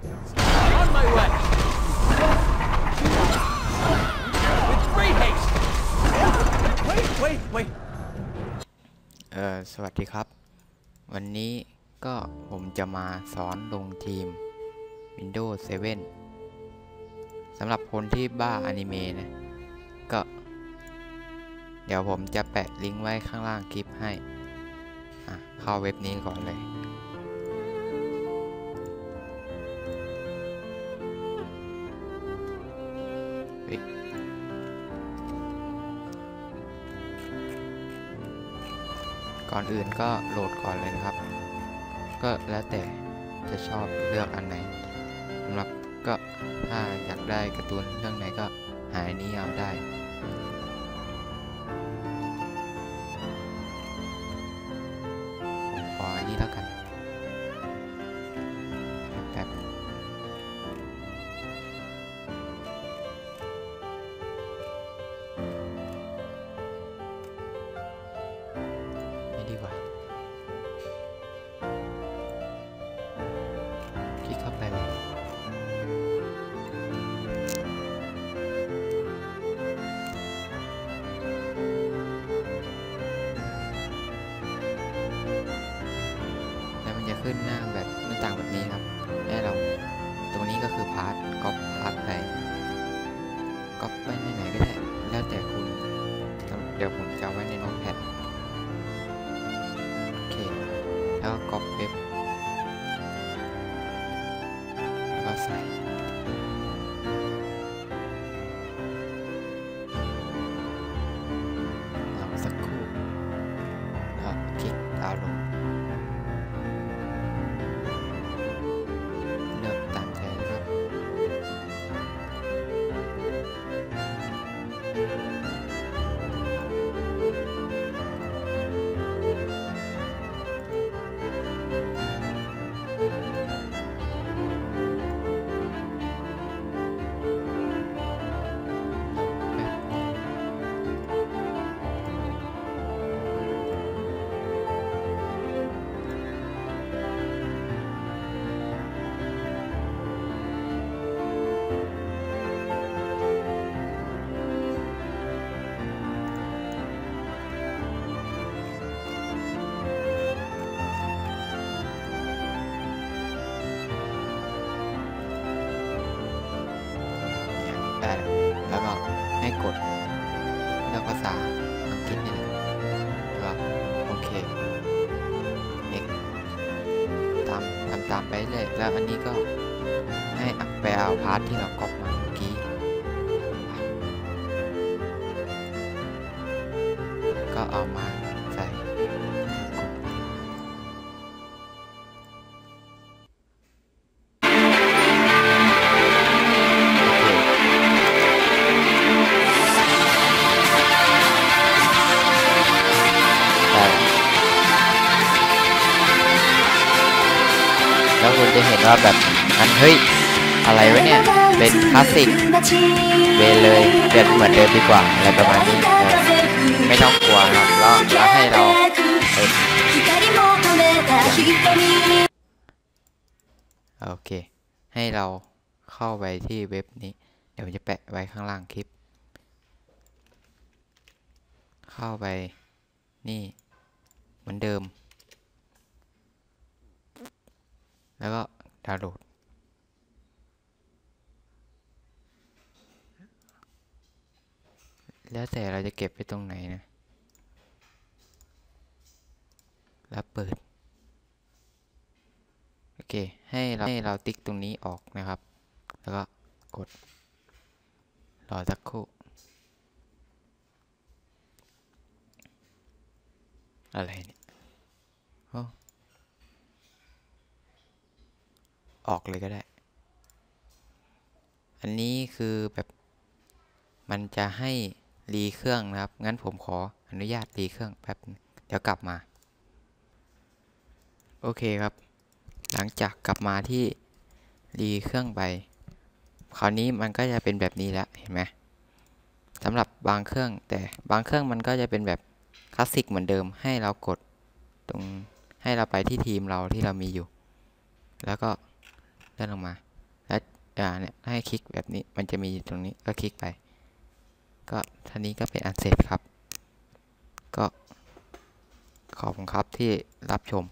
On my way. With great haste. Wait, wait, wait. เออสวัสดีครับ วันนี้ก็ผมจะมาสอนลงทีม Windows 7สำหรับคนที่บ้าอนิเมะนะ ก็ เดี๋ยวผมจะแปะลิงก์ไว้ข้างล่างคลิปให้ อะ เข้าเว็บนี้ก่อนเลย ก่อนอื่นก็โหลดก่อนเลยนะครับ ก็แล้วแต่จะชอบเลือกอันไหนสำหรับก็ถ้าอยากได้การ์ตูนเรื่องไหนก็หาอันนี้เอาได้ ขึ้นหน้าแบบหน้าต่างแบบนี้ครับให้เราตรงนี้ก็คือพาร์ทก๊อปพาร์ทไปก๊อปไปไหนก็ได้แล้วแต่คุณ เดี๋ยวผมจะไว้ในโน้ตแพดโอเค แล้วก็ก๊อปเว็บแล้วก็ใส่รอสักครู่แล้วคลิกดาวน์โหลด ได้ แล้วก็ให้กดเลือกภาษาอังกฤษนี่แหละแล้วก็โอเค next ตามตามตามไปเรื่อยแล้วอันนี้ก็ให้อัพไปเอาพาร์ทที่เราก๊อปมาเมื่อกี้ก็เอามา แล้วคุณจะเห็นว่าแบบมันเฮ้ยอะไรวะเนี่ย เป็นคลาสสิกเวเลยเดินเหมือนเดิมดีกว่าอะไรประมาณนี้ ไม่ต้องกลัวนะครับแล้วแล้วให้เราเออโอเค ให้เราเข้าไปที่เว็บนี้ เดี๋ยวจะแปะไว้ข้างล่างคลิป เข้าไปนี่เหมือนเดิม แล้วก็ดาวน์โหลด แล้วแต่เราจะเก็บไปตรงไหนนะ แล้วเปิด โอเค ให้เราให้เราติ๊กตรงนี้ออกนะครับ แล้วก็กด รอสักครู่ อะไรเนี่ยโอ้ ออกเลยก็ได้ อันนี้คือแบบมันจะให้รีเครื่องนะครับ งั้นผมขออนุญาตรีเครื่องแป๊บเดี๋ยวกลับมา โอเคครับ หลังจากกลับมาที่รีเครื่องไป คราวนี้มันก็จะเป็นแบบนี้แล้วเห็นไหมสำหรับบางเครื่องแต่บางเครื่องมันก็จะเป็นแบบคลาสสิกเหมือนเดิมให้เรากดตรงให้เราไปที่ทีมเราที่เรามีอยู่ แล้วก็ เลื่อนลงมาอ่าเนี่ยให้คลิกแบบนี้มันจะมีตรงนี้ก็คลิกไป ก็ท่านี้ก็เป็นอันเสร็จครับ ก็ขอบคุณครับที่รับชม